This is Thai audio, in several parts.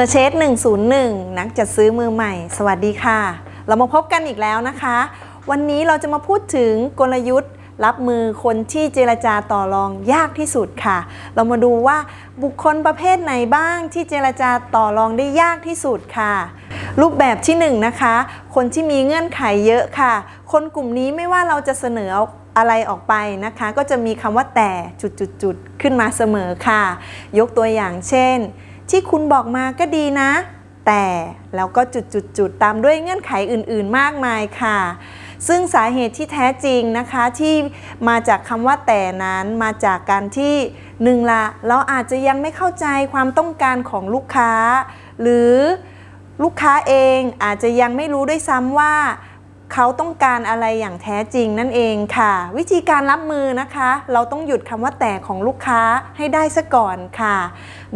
อร์เชส101 นักจัดซื้อมือใหม่ สวัสดีค่ะ เรามาพบกันอีกแล้วนะคะ วันนี้เราจะมาพูดถึงกลยุทธ์ รับมือคนที่เจรจาต่อรองยากที่สุดค่ะ เรามาดูว่าบุคคลประเภทไหนบ้างที่เจรจาต่อรองได้ยากที่สุดค่ะ รูปแบบที่1นงนะคะ คนที่มีเงื่อนไขเยอะค่ะ คนกลุ่มนี้ไม่ว่าเราจะเสนออะไรออกไปนะคะ ก็จะมีคำว่าแต่จุดๆๆขึ้นมาเสมอค่ะ ยกตัวอย่างเช่น ที่คุณบอกมาก็ดีนะ แต่แล้วก็จุดๆๆตามด้วยเงื่อนไขอื่นๆมากมายค่ะ ซึ่งสาเหตุที่แท้จริงนะคะที่มาจากคำว่าแต่นั้นมาจากการที่หนึ่งละเราอาจจะยังไม่เข้าใจความต้องการของลูกค้า หรือลูกค้าเองอาจจะยังไม่รู้ด้วยซ้ำว่า เขาต้องการอะไรอย่างแท้จริงนั่นเองค่ะ วิธีการรับมือนะคะ เราต้องหยุดคำว่าแต่ของลูกค้าให้ได้ซะก่อนค่ะ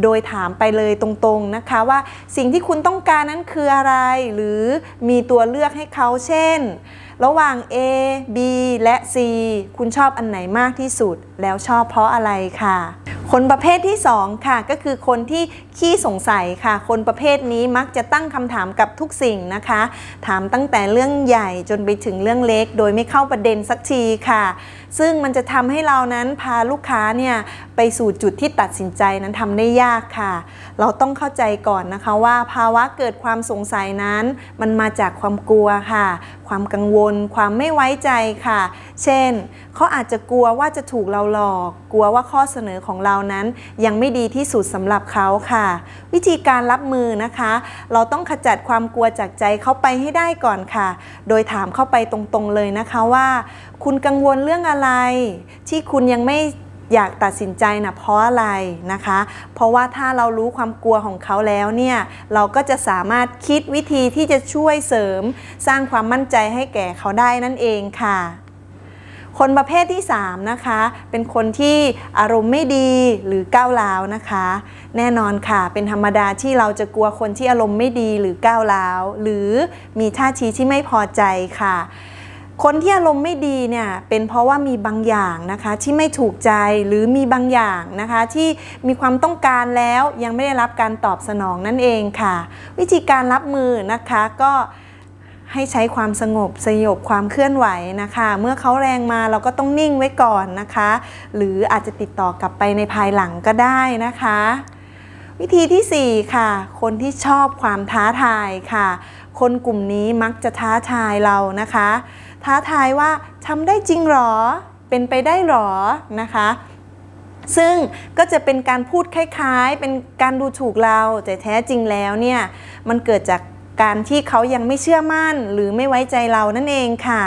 โดยถามไปเลยตรงๆนะคะว่าสิ่งที่คุณต้องการนั้นคืออะไร หรือมีตัวเลือกให้เขาเช่น ระหว่าง A B และ C คุณชอบอันไหนมากที่สุด แล้วชอบเพราะอะไรค่ะ คนประเภทที่ 2 ค่ะ ก็คือคนที่ขี้สงสัยค่ะ คนประเภทนี้มักจะตั้งคำถามกับทุกสิ่งนะคะ ถามตั้งแต่เรื่องใหญ่จนไปถึงเรื่องเล็ก โดยไม่เข้าประเด็นสักทีค่ะ ซึ่งมันจะทำให้เรานั้นพาลูกค้าเนี่ยไปสู่จุดที่ตัดสินใจนั้นทำได้ยากค่ะ เราต้องเข้าใจก่อนนะคะว่าภาวะเกิดความสงสัยนั้น มันมาจากความกลัวค่ะ ความกังวล ความไม่ไว้ใจค่ะ เช่นเขาอาจจะกลัวว่าจะถูกเราหลอก กลัวว่าข้อเสนอของเรานั้น ยังไม่ดีที่สุดสำหรับเขาค่ะ วิธีการรับมือนะคะ เราต้องขจัดความกลัวจากใจเขาไปให้ได้ก่อนค่ะ โดยถามเข้าไปตรงๆเลยนะคะว่า คุณกังวลเรื่องอะไร ที่คุณยังไม่อยากตัดสินใจนะเพราะอะไรนะคะ เพราะว่าถ้าเรารู้ความกลัวของเขาแล้วเนี่ย เราก็จะสามารถคิดวิธีที่จะช่วยเสริม สร้างความมั่นใจให้แก่เขาได้นั่นเองค่ะคนประเภทที่ 3 นะคะ เป็นคนที่อารมณ์ไม่ดีหรือก้าวร้าวนะคะ แน่นอนค่ะ เป็นธรรมดาที่เราจะกลัวคนที่อารมณ์ไม่ดีหรือก้าวร้าว หรือมีท่าทีที่ไม่พอใจค่ะ คนที่อารมณ์ไม่ดีเนี่ยเป็นเพราะว่ามีบางอย่างนะคะที่ไม่ถูกใจหรือมีบางอย่างนะคะที่มีความต้องการแล้วยังไม่ได้รับการตอบสนองนั่นเองค่ะ วิธีการรับมือนะคะก็ให้ใช้ความสงบสยบความเคลื่อนไหวนะคะ เมื่อเขาแรงมาเราก็ต้องนิ่งไว้ก่อนนะคะ หรืออาจจะติดต่อกลับไปในภายหลังก็ได้นะคะ วิธีที่ 4 ค่ะ คนที่ชอบความท้าทายค่ะ คนกลุ่มนี้มักจะท้าทายเรานะคะ ท้าทายว่าทำได้จริงหรอ เป็นไปได้หรอนะคะ ซึ่งก็จะเป็นการพูดคล้ายๆ เป็นการดูถูกเราแต่แท้จริงแล้วเนี่ยมันเกิดจาก การที่เขายังไม่เชื่อมั่น หรือไม่ไว้ใจเรานั่นเองค่ะ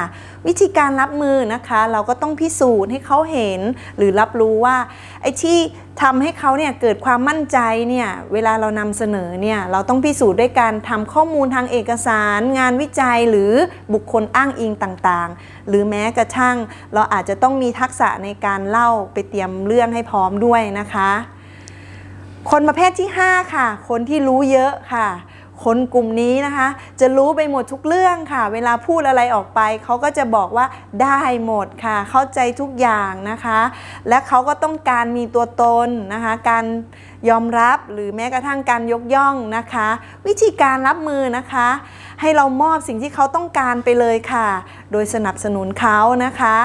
วิธีการรับมือนะคะ เราก็ต้องพิสูจน์ให้เขาเห็น หรือรับรู้ว่าไอ้ที่ทำให้เขาเนี่ยเกิดความมั่นใจเนี่ยเวลาเรานำเสนอเนี่ยเราต้องพิสูจน์ด้วยการทำข้อมูลทางเอกสาร งานวิจัยหรือบุคคลอ้างอิงต่างๆ หรือแม้กระทั่ง เราอาจจะต้องมีทักษะในการเล่าไปเตรียมเรื่องให้พร้อมด้วยนะคะ คนประเภทที่ 5 ค่ะ คนที่รู้เยอะค่ะ คนกลุ่มนี้นะคะ จะรู้ไปหมดทุกเรื่องค่ะ เวลาพูดอะไรออกไป เขาก็จะบอกว่าได้หมดค่ะ เข้าใจทุกอย่างนะคะ และเขาก็ต้องการมีตัวตนนะคะ การ ยอมรับหรือแม้กระทั่งการยกย่องนะคะ วิธีการรับมือนะคะ ให้เรามอบสิ่งที่เขาต้องการไปเลยค่ะ โดยสนับสนุนเขานะคะ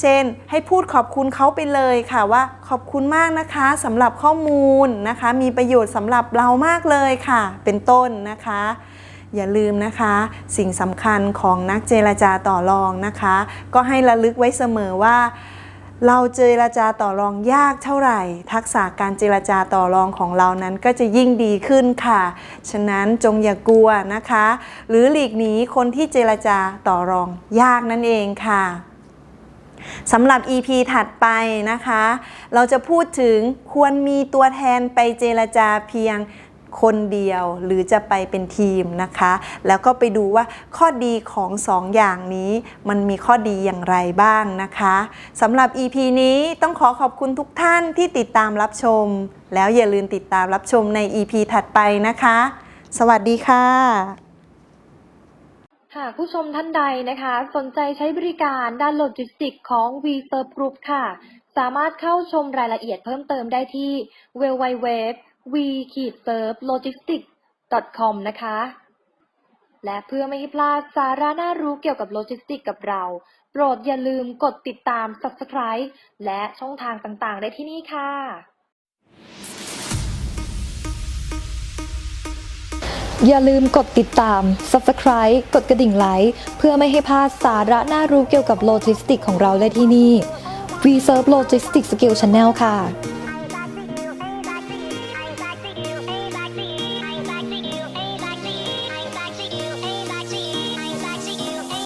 เช่นให้พูดขอบคุณเขาไปเลยค่ะว่าขอบคุณมากนะคะสำหรับข้อมูลนะคะ มีประโยชน์สำหรับเรามากเลยค่ะ เป็นต้นนะคะอย่าลืมนะคะ สิ่งสำคัญของนักเจรจาต่อรองนะคะ ก็ให้ระลึกไว้เสมอว่า เราเจรจาต่อรองยากเท่าไหร่ ทักษะการเจรจาต่อรองของเรานั้นก็จะยิ่งดีขึ้นค่ะ ฉะนั้นจงอย่ากลัวนะคะ หรือหลีกหนีคนที่เจรจาต่อรองยากนั่นเองค่ะสำหรับ EP ถัดไปนะคะ เราจะพูดถึงควรมีตัวแทนไปเจรจาเพียง คนเดียวหรือจะไปเป็นทีมนะคะ แล้วก็ไปดูว่าข้อดีของสองอย่างนี้มันมีข้อดีอย่างไรบ้างนะคะสำหรับ EP นี้ต้องขอขอบคุณทุกท่านที่ติดตามรับชม แล้วอย่าลืมติดตามรับชมใน EP ถัดไปนะคะ สวัสดีค่ะหากผู้ชมท่านใดนะคะ สนใจใช้บริการด้านโลจิสติกของ v s e r v Group ค่ะ สามารถเข้าชมรายละเอียดเพิ่มเติมได้ที่ www v s e r v logistics com นะคะ และเพื่อไม่ให้พลาดสาระน่ารู้เกี่ยวกับโลจิสติกกับเรา โปรดอย่าลืมกดติดตาม Subscribe และช่องทางต่างๆ ได้ที่นี่ค่ะ อย่าลืมกดติดตาม Subscribe กดกระดิ่งไลค์เพื่อไม่ให้พลาดสาระน่ารู้เกี่ยวกับโลจิสติกของเราได้ที่นี่ We Serve Logistics Skill Channel ค่ะ